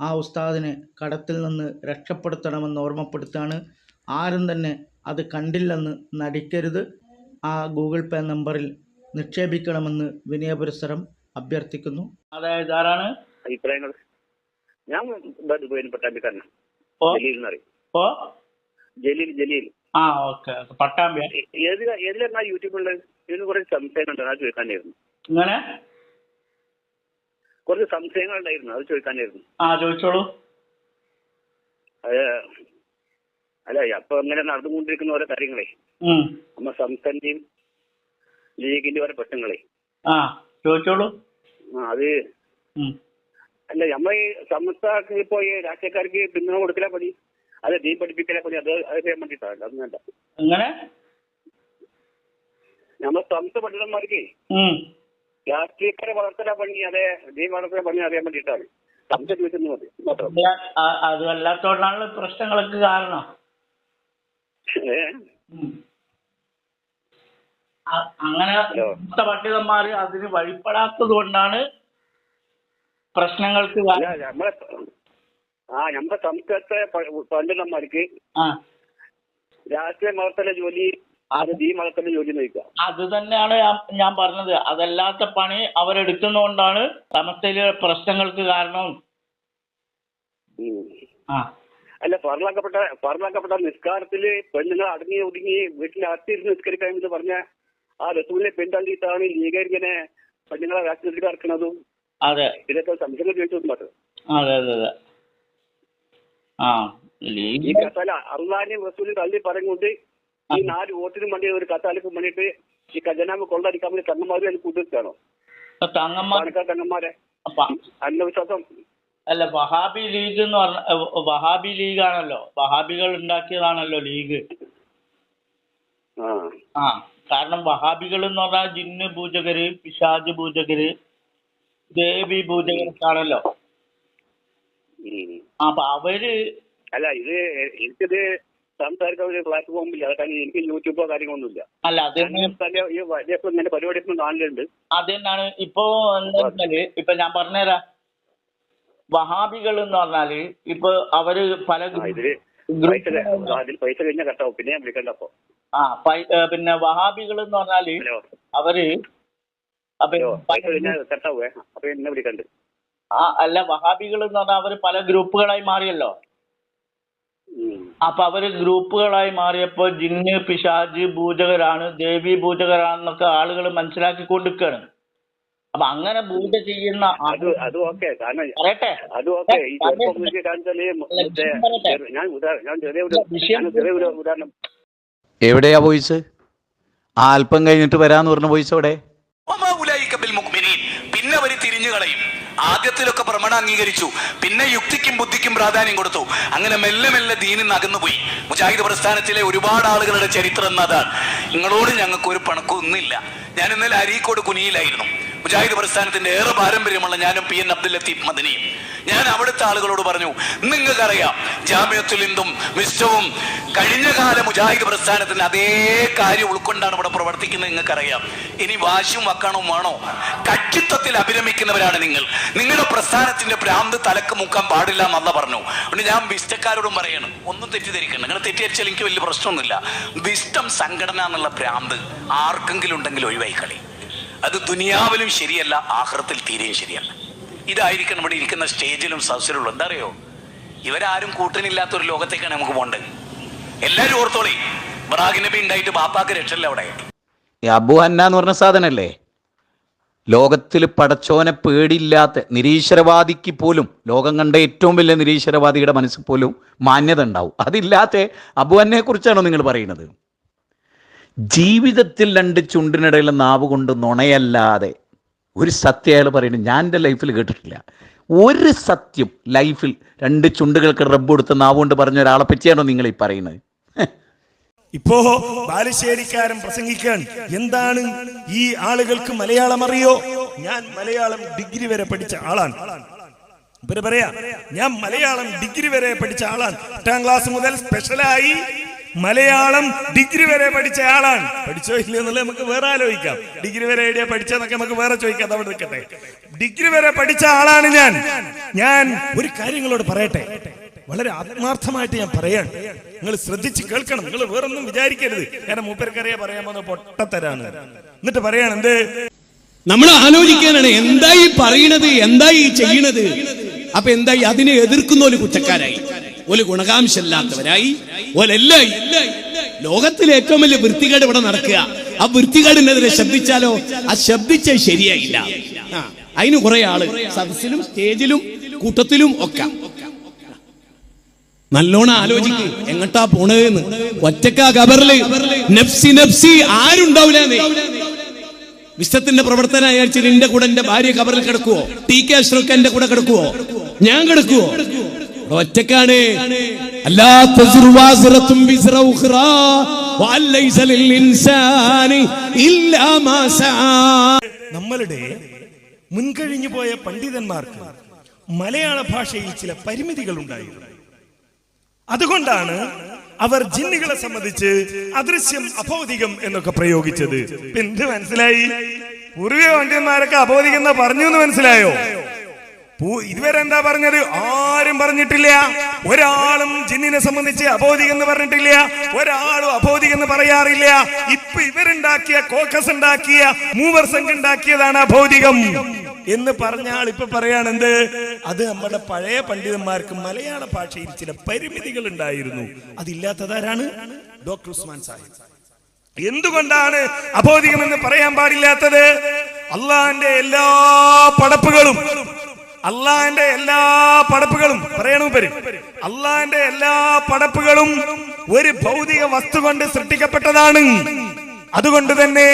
ആ ഉസ്താദിനെ കടത്തിൽ നിന്ന് രക്ഷപ്പെടുത്തണമെന്ന് ഓർമ്മപ്പെടുത്താണ് ആരും തന്നെ അത് കണ്ടില്ലെന്ന് നടിക്കരുത്. ആ ഗൂഗിൾ പേ നമ്പറിൽ നിക്ഷേപിക്കണമെന്ന് വിനയപുരസരം അഭ്യർത്ഥിക്കുന്നു. അതായത് ആരാണ്? അഭിപ്രായങ്ങൾ. ഞാൻ പട്ടാമ്പിക്കാരനാണ് ഓ. ജലീൽ ഓ. ജലീൽ ജലീൽ. ആ ഓക്കെ പട്ടാമ്പി. ഏതിലാ ഏതിലാണ് യൂട്യൂബിലുള്ള ഇതിന് കുറച്ച് സംശയങ്ങളുണ്ട്. അത് ചോദിക്കാനായിരുന്നു ഇങ്ങനെ കുറച്ച് സംശയങ്ങൾ ഉണ്ടായിരുന്നു. അത് ചോദിക്കാനായിരുന്നു. ആ ചോദിച്ചോളൂ. അല്ല അപ്പൊ അങ്ങനെ നടന്നുകൊണ്ടിരിക്കുന്ന ഓരോ കാര്യങ്ങളെ. നമ്മ സംസ്ഥാനത്തെയും ലീഗിന്റെ ഓരോ പ്രശ്നങ്ങളെ. ആ ചോദിച്ചോളൂ. അത്. അല്ല നമ്മൾ ഈ സമസ്തക്ക് ഇപ്പൊ ഈ രാഷ്ട്രീയക്കാർക്ക് പിന്തുണ കൊടുക്കലാ പണി? അത് ദീ പഠിപ്പിക്കലാ പണി? അത് അത് ചെയ്യാൻ വേണ്ടിട്ടാണ് അത് വേണ്ട. നമ്മ സംസ്ഥ പണ്ഡിതന്മാർക്ക്. രാഷ്ട്രീയക്കാരെ വളർത്തലാ പണി അതെ നീ വളർത്തല പണി അറിയാൻ വേണ്ടിയിട്ടാണ്. സംശയം ചോദിച്ചെന്ന് മതി അത് വല്ലാത്തോണ്ടാണ് പ്രശ്നങ്ങൾക്ക് കാരണം. അങ്ങനെ പണ്ഡിതന്മാര് അതിന് വഴിപ്പെടാത്തത് കൊണ്ടാണ് പ്രശ്നങ്ങൾക്ക് നമ്മളെ ആ നമ്മുടെ സംസ്ഥാനത്തെ പണ്ഡിതന്മാർക്ക് രാഷ്ട്രീയ വളർത്തല ജോലി അത് തന്നെയാണ് ഞാൻ- പറഞ്ഞത്. അതല്ലാത്ത പണി അവരെടുക്കുന്നതുകൊണ്ടാണ് സമസ്തയിലെ പ്രശ്നങ്ങൾക്ക് കാരണം. അല്ല പറഞ്ഞാക്കപ്പെട്ട പറഞ്ഞാക്കപ്പെട്ട നിസ്കാരത്തിൽ പെണ്ണുങ്ങൾ അടങ്ങി ഒതുങ്ങി വീട്ടിൽ അകത്തിരുന്ന് നിസ്കരിക്കാൻ എന്ന് പറഞ്ഞ ആ റസൂലിനെ പിന്തള്ളിയിട്ടാണ് ലീഗർ ഇങ്ങനെ പെണ്ണുങ്ങളെ രാഷ്ട്രീയത്തിൽ ഇറക്കുന്നതും അതെ. ഇതൊക്കെ സംശയങ്ങൾ ചോദിച്ചു അതെ അതെ അതെ. ആ. അള്ളാഹിനെയും റസൂലിനെ തള്ളി പറഞ്ഞുകൊണ്ട് ഈ നാല് വോട്ടിനും വേണ്ടി ഒരു കത്താലിക്കും വേണ്ടിയിട്ട് ഈ ഖജനാമ കൊള്ളടിക്കാൻ വേണ്ടി തങ്ങന്മാരും അതിൽ ഉദ്ദേശിച്ചാണോ പാലക്കാട് തങ്ങന്മാരെ? അന്ധവിശ്വാസം അല്ല വഹാബി ലീഗ് എന്ന് പറഞ്ഞ വഹാബി ലീഗ് ആണല്ലോ വഹാബികൾ ഉണ്ടാക്കിയതാണല്ലോ ലീഗ്. ആ. കാരണം വഹാബികൾ എന്ന് പറഞ്ഞാൽ ജിന്ന് പൂജകര് പിശാജ് പൂജകര് ദേവി പൂജകർക്കാണല്ലോ. അപ്പൊ അവർ അല്ല ഇത് എനിക്കിത് സംസാരിക്കാൻ ഒരു പ്ലാറ്റ്ഫോമിൽ അതൊക്കെ എനിക്ക് യൂട്യൂബോ കാര്യങ്ങളൊന്നുമില്ല. അല്ല ഈ പരിപാടി പരിപാടിയൊക്കെ കാണലുണ്ട്. അത് തന്നെയാണ് ഇപ്പോ എന്താ വെച്ചാൽ ഇപ്പൊ ഞാൻ പറഞ്ഞുതരാം വഹാബികൾ എന്ന് പറഞ്ഞാൽ ഇപ്പൊ അവർ പല പൈസ ഗ്രൂപ്പ് അതിൽ പൈസ കഴിഞ്ഞാൽ കട്ടാവും പിന്നെ ഞാൻ വിളിക്കണ്ട അപ്പൊ. ആ പിന്നെ വഹാബികൾ എന്ന് പറഞ്ഞാൽ അവർ പൈസ കഴിഞ്ഞാൽ കട്ടാവേ അപ്പൊ എന്നെ വിളിക്കണ്ട്. ആ അല്ല വഹാബികൾ എന്ന് പറഞ്ഞാൽ അവർ പല ഗ്രൂപ്പുകളായി മാറിയല്ലോ. അപ്പൊ അവർ ഗ്രൂപ്പുകളായി മാറിയപ്പോൾ ജിന്ന് പിശാജ് പൂജകരാണ് ദേവി പൂജകരാണെന്നൊക്കെ ആളുകൾ മനസ്സിലാക്കിക്കൊണ്ടിരിക്കുകയാണ് അപ്പൊ അങ്ങനെ പൂജ ചെയ്യുന്ന അത് അത് ഓക്കെ. കാരണം പറയട്ടെ. അത് ഓക്കെ. ഈ ചെറുപ്പം കാണിച്ചാൽ ഞാൻ ഉദാഹരണം ഞാൻ ഉദാഹരണം. എവിടെയാ വോയിസ്? ആ അല്പം കഴിഞ്ഞിട്ട് വരാന്ന് പറഞ്ഞ വോയിസ് അവിടെ. വമാ ഉലൈക ബിൽ മുഅ്മിനീൻ. പിന്നെ അവർ തിരിഞ്ഞു കളയും ആദ്യത്തിലൊക്കെ പ്രമണ അംഗീകരിച്ചു. പിന്നെ യുക്തിക്കും പ്രാധാന്യം കൊടുത്തു. അങ്ങനെ മെല്ലെ മെല്ലെ ദീനിൽ നിന്ന് അകന്നുപോയി മുജാഹിദ് പ്രസ്ഥാനത്തിലെ ഒരുപാട് ആളുകളുടെ ചരിത്രം എന്നതാണ് നിങ്ങളോട് ഞങ്ങൾക്ക് ഒരു പണക്കൊന്നുമില്ല ഞാൻ ഇന്നലെ അരീക്കോട് കുനിയിലായിരുന്നു. മുജാഹിദ് പ്രസ്ഥാനത്തിന്റെ ഏറെ പാരമ്പര്യമുള്ള ഞാനും പി എൻ അബ്ദുൽ ലത്തീഫ് മദനിയും ഞാൻ അവിടുത്തെ ആളുകളോട് പറഞ്ഞു നിങ്ങൾക്കറിയാം ജാമ്യത്തുൽ ഇന്ദും വിശ്വവും കഴിഞ്ഞ കാല മുജാഹിദ് പ്രസ്ഥാനത്തിന്റെ അതേ കാര്യം ഉൾക്കൊണ്ടാണ് ഇവിടെ പ്രവർത്തിക്കുന്നത് നിങ്ങൾക്കറിയാം. ഇനി വാശിയും വക്കണവും വേണോ? കക്ഷിത്വത്തിൽ അഭിരമിക്കുന്നവരാണ് നിങ്ങൾ. നിങ്ങളുടെ പ്രസ്ഥാനത്തിന്റെ ഭ്രാന്ത് തലക്ക് മുക്കാൻ പാടില്ല എന്നല്ല പറഞ്ഞു. അതുകൊണ്ട് ഞാൻ വിസ്റ്റക്കാരോടും പറയണം ഒന്നും തെറ്റിദ്ധരിക്കണം നിങ്ങൾ തെറ്റിദ്ധരിച്ചാൽ എനിക്ക് വലിയ പ്രശ്നമൊന്നുമില്ല. വിസ്റ്റം സംഘടന എന്നുള്ള ഭ്രാന്ത് ആർക്കെങ്കിലും ഉണ്ടെങ്കിൽ ഒഴിവായി കളി. അത് ദുനിയാവിലും ശരിയല്ല ആഹ്റത്തിൽ തീരെയും ശരിയല്ല. ഇതായിരിക്കും നമ്മുടെ ഇരിക്കുന്ന സ്റ്റേജിലും സദസ്സിലും എന്താ അറിയോ ഇവരാരും കൂട്ടിനില്ലാത്ത ഒരു ലോകത്തേക്കാണ് നമുക്ക് പോകേണ്ടത്. എല്ലാവരും ഓർത്തോളി ബറാഖ് നബി ഉണ്ടായിട്ട് ബാപ്പാക്ക് രക്ഷല്ല അവിടെ. അബു ഹന്ന എന്ന് പറഞ്ഞ സാധനല്ലേ? ലോകത്തിൽ പടച്ചോനെ പേടിയില്ലാത്ത നിരീശ്വരവാദിക്ക് പോലും ലോകം കണ്ട ഏറ്റവും വലിയ നിരീശ്വരവാദിയുടെ മനസ്സിൽ പോലും മാന്യത ഉണ്ടാവും. അതില്ലാത്ത അബു ഹന്നയെ കുറിച്ചാണോ നിങ്ങൾ പറയുന്നത്? ജീവിതത്തിൽ രണ്ട് ചുണ്ടിനിടയിൽ നാവ് കൊണ്ട് നുണയല്ലാതെ ഒരു സത്യം പറയുന്നത് ഞാൻ എന്റെ ലൈഫിൽ കേട്ടിട്ടില്ല. ഒരു സത്യം ലൈഫിൽ രണ്ട് ചുണ്ടുകൾക്ക് റബ്ബ് കൊടുത്ത് നാവ് കൊണ്ട് പറഞ്ഞ ഒരാളെ പറ്റിയാണോ നിങ്ങൾ ഈ പറയുന്നത്? ഇപ്പോ ബാലുശ്ശേരിക്കാരൻ പ്രസംഗിക്കാൻ എന്താണ് ഈ ആളുകൾക്ക് മലയാളം അറിയോ? ഞാൻ മലയാളം ഡിഗ്രി വരെ പഠിച്ച ആളാണ്. ഇവർ പറയാ ഞാൻ മലയാളം ഡിഗ്രി വരെ പഠിച്ച ആളാണ്. എട്ടാം ക്ലാസ് മുതൽ സ്പെഷ്യലായി മലയാളം ഡിഗ്രി വരെ പഠിച്ച ആളാണ്. പഠിച്ചോ ഇല്ലയോ എന്നുള്ളത് നമുക്ക് വേറെ ആലോചിക്കാം. ഡിഗ്രി വരെ എവിടെയാ പഠിച്ചെന്നൊക്കെ നമുക്ക് വേറെ ചോദിക്കാം. അവിടെ നിൽക്കട്ടെ. ഡിഗ്രി വരെ പഠിച്ച ആളാണ് ഞാൻ. ഞാൻ ഒരു കാര്യങ്ങളോട് പറയട്ടെ. വളരെ ആത്മാർത്ഥമായിട്ട് ഞാൻ പറയാണ്. നിങ്ങൾ ശ്രദ്ധിച്ച് കേൾക്കണം. നിങ്ങൾ വേറൊന്നും വിചാരിക്കരുത്. കാരണം മൂപ്പർക്കറിയാ പറയാൻ പോകുന്ന പൊട്ടത്തരാണ്. എന്നിട്ട് പറയാണ് എന്ത്? നമ്മൾ ആലോചിക്കാനാണ് എന്തായി പറയണത് എന്തായി ചെയ്യണത്. അപ്പൊ എന്തായി അതിനെ എതിർക്കുന്ന ഒരു കുറ്റക്കാരായി. ഒരു ഗുണകാംശമില്ലാത്തവരായി. ഓലെല്ലായി ലോകത്തിലെ ഏറ്റവും വലിയ വൃത്തികേട് ഇവിടെ നടക്കുക. ആ വൃത്തികേടിനെതിരെ ശബ്ദിച്ചാലോ? ആ ശബ്ദിച്ച ശരിയായില്ല. അതിന് കുറെ ആൾ സദസ്സിലും സ്റ്റേജിലും കൂട്ടത്തിലും ഒക്കെ. നല്ലോണം ആലോചിക്ക്. എങ്ങട്ടാ പോണതെന്ന് ഒറ്റക്കാ കബറിൽ നഫ്സി നഫ്സി ആരുണ്ടാവില്ല വിശ്വത്തിന്റെ പ്രവർത്തന അയച്ചിട്ട് എന്റെ കൂടെ എന്റെ ഭാര്യ കബറിൽ കിടക്കുവോ? ടി കെ അഷ്റഫ് എന്റെ കൂടെ കിടക്കുവോ? ഞാൻ കിടക്കുവോ? ഒറ്റക്കാണ്. നമ്മളുടെ മുൻകഴിഞ്ഞു പോയ പണ്ഡിതന്മാർക്ക് മലയാള ഭാഷയിൽ ചില പരിമിതികൾ ഉണ്ടായിരുന്നു അതുകൊണ്ടാണ് അവർ ജിന്നുകളെ സംബന്ധിച്ച് അദൃശ്യം അഭൗതികം എന്നൊക്കെ പ്രയോഗിച്ചത്. എന്ത് മനസ്സിലായി? പൂർവിക പണ്ഡിതന്മാരൊക്കെ അഭൗതികം എന്ന് പറഞ്ഞു എന്ന് മനസ്സിലായോ? ഇതുവരെ എന്താ പറഞ്ഞത്? ആരും പറഞ്ഞിട്ടില്ല. ഒരാളും ജിന്നിനെ സംബന്ധിച്ച് അബോധികെന്ന് പറഞ്ഞിട്ടില്ല. ഒരാളും അബോധികെന്ന് പറയാറില്ല. ഇപ്പൊ ഇവരുണ്ടാക്കിയ കോക്കസ് ഉണ്ടാക്കിയ മൂവർ സംഘം ഉണ്ടാക്കിയതാണ് അബോധികം. എന്ന് പറഞ്ഞ ആൾ ഇപ്പൊ പറയാണെന്ത് അത് നമ്മുടെ പഴയ പണ്ഡിതന്മാർക്ക് മലയാള ഭാഷയിൽ ചില പരിമിതികൾ ഉണ്ടായിരുന്നു. അതില്ലാത്തതാരാണ്? ഡോക്ടർ ഉസ്മാൻ സാഹിബ്. എന്തുകൊണ്ടാണ് അബോധികം എന്ന് പറയാൻ പാടില്ലാത്തത്? അള്ളാന്റെ എല്ലാ പടപ്പുകളും അള്ളാന്റെ എല്ലാ പടപ്പുകളും പറയണു പേര് അള്ളാന്റെ എല്ലാ പടപ്പുകളും ഒരു ഭൗതിക വസ്തു കൊണ്ട് സൃഷ്ടിക്കപ്പെട്ടതാണ്. അതുകൊണ്ട് തന്നെ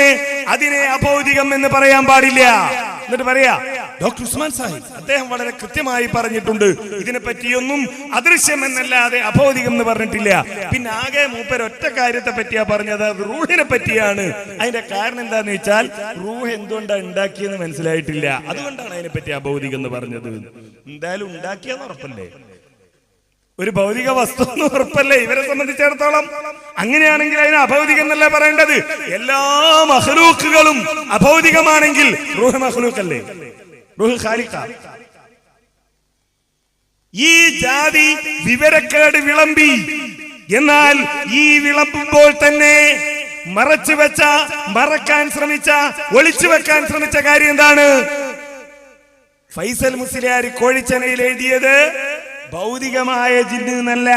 അതിനെ അഭൗതികം എന്ന് പറയാൻ പാടില്ല. എന്നിട്ട് പറയാ ഡോക്ടർ ഉസ്മാൻ സാഹിബ് അദ്ദേഹം വളരെ കൃത്യമായി പറഞ്ഞിട്ടുണ്ട്. ഇതിനെ പറ്റിയൊന്നും അദൃശ്യം എന്നല്ലാതെ അഭൗതികം എന്ന് പറഞ്ഞിട്ടില്ല. പിന്നെ ആകെ മൂപ്പർ ഒറ്റ കാര്യത്തെ പറ്റിയാ പറഞ്ഞത്. റൂഹിനെ പറ്റിയാണ്. അതിന്റെ കാരണം എന്താന്ന് വെച്ചാൽ റൂഹ് എന്തുകൊണ്ടാണ് ഉണ്ടാക്കിയെന്ന് മനസ്സിലായിട്ടില്ല. അതുകൊണ്ടാണ് അതിനെ പറ്റി അഭൗതികം എന്ന് പറഞ്ഞത്. എന്തായാലും ഉണ്ടാക്കിയെന്ന് ഉറപ്പല്ലേ? ഒരു ഭൗതിക വസ്തു എന്ന് ഉറപ്പല്ലേ? ഇവരെ സംബന്ധിച്ചിടത്തോളം അങ്ങനെയാണെങ്കിൽ അതിന് അഭൗതികം എന്നല്ലേ പറയേണ്ടത്? എല്ലാ മഹ്ലൂക്കുകളും അഭൗതികമാണെങ്കിൽ റൂഹ് മഹ്ലൂക്കല്ലേ ഈ ജാതി വിവരക്കേട് വിളമ്പി. എന്നാൽ ഈ വിളമ്പുമ്പോൾ തന്നെ മറച്ചു വെച്ച മറക്കാൻ ശ്രമിച്ച ഒളിച്ചു വെക്കാൻ ശ്രമിച്ച കാര്യം എന്താണ്? ഫൈസൽ മുസ്ലിയാർ കോഴിച്ചനയിൽ എഴുതിയത് ഭൗതികമായ ജിന്നല്ല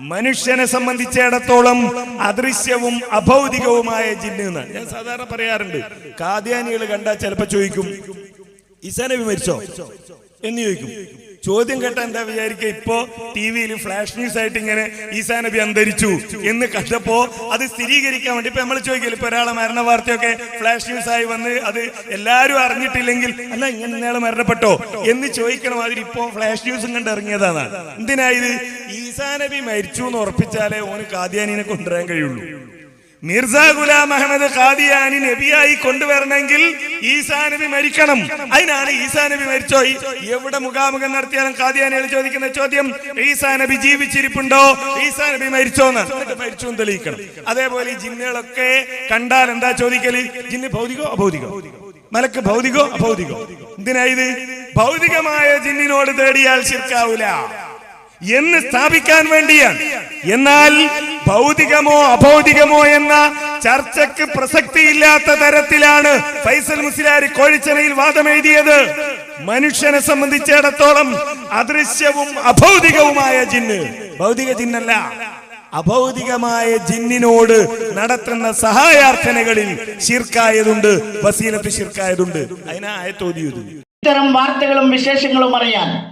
മനുഷ്യനെ സംബന്ധിച്ചിടത്തോളം അദൃശ്യവും അഭൗതികവുമായ ജിന്ന് ഞാൻ സാധാരണ പറയാറുണ്ട് കാദ്യാനികൾ കണ്ടാൽ ചിലപ്പോ ചോദിക്കും ഇസാനബി മരിച്ചോ എന്ന് ചോദിക്കും. ചോദ്യം കേട്ട എന്താ വിചാരിക്കുക? ഇപ്പോ ടി വിയിൽ ഫ്ലാഷ് ന്യൂസ് ആയിട്ട് ഇങ്ങനെ ഈസാ നബി അന്തരിച്ചു എന്ന് കണ്ടപ്പോ അത് സ്ഥിരീകരിക്കാൻ വേണ്ടി ഇപ്പൊ നമ്മൾ ചോദിക്കില്ല ഇപ്പൊ ഒരാളെ മരണ വാർത്തയൊക്കെ ഫ്ലാഷ് ന്യൂസ് ആയി വന്ന് അത് എല്ലാരും അറിഞ്ഞിട്ടില്ലെങ്കിൽ അല്ല ഇങ്ങനെ ഇന്നയാൾ മരണപ്പെട്ടോ? എന്ന് ചോദിക്കണ മാതിരി ഇപ്പോ ഫ്ലാഷ് ന്യൂസും കണ്ട് ഇറങ്ങിയതാണ്. എന്തിനായത് ഈസാ നബി മരിച്ചു എന്ന് ഉറപ്പിച്ചാലേ ഓന് കാദ്യാനിനെ കൊണ്ടുവരാൻ കഴിയുള്ളൂ. മിർസ ഗുലാം അഹമ്മദ് ഖാദിയാനി നബിയായി കൊണ്ടുവരണമെങ്കിൽ ഈസാ നബി മരിക്കണം. അതിനാണ് ഈസാ നബി മരിച്ചോ? എവിടെ മുഖാമുഖം നടത്തിയാലും ഖാദിയാനികൾ ചോദിക്കുന്ന ചോദ്യം ഈസാ നബി ജീവിച്ചിരിപ്പുണ്ടോ? ഈസാ നബി മരിച്ചോ എന്ന്. മരിച്ചു തെളിയിക്കണം. അതേപോലെ ഈ ജിന്നുകളൊക്കെ കണ്ടാൽ എന്താ ചോദിക്കൽ? ജിന്ന് ഭൗതികോ അഭൗതികോ? മലക്ക് ഭൗതികോ അഭൗതികോ? എന്തിനാ ഭൗതികമായ ജിന്നിനോട് തേടിയാൽ ശിർക്കാവൂല. എന്ന് സ്ഥാപിക്കാൻ വേണ്ടിയാണ്. എന്നാൽ ഭൗതികമോ അഭൗതികമോ എന്ന ചർച്ചയ്ക്ക് പ്രസക്തിയില്ലാത്ത തരത്തിലാണ് ഫൈസൽ മുസ്ലിയാർ കോഴിച്ചനയിൽ വാദമെഴുതിയത്. മനുഷ്യനെ സംബന്ധിച്ചിടത്തോളം അദൃശ്യവും അഭൗതികവുമായ ജിന്ന്. ഭൗതിക ജിന്നല്ല അഭൗതികമായ ജിന്നിനോട് നടത്തുന്ന സഹായാർത്ഥനകളിൽ ശിർക്കായതുണ്ട് വസീലത്ത് ശിർക്കായതുണ്ട്. അതിനായ തോതിയത് ഇത്തരം വാർത്തകളും വിശേഷങ്ങളും അറിയാൻ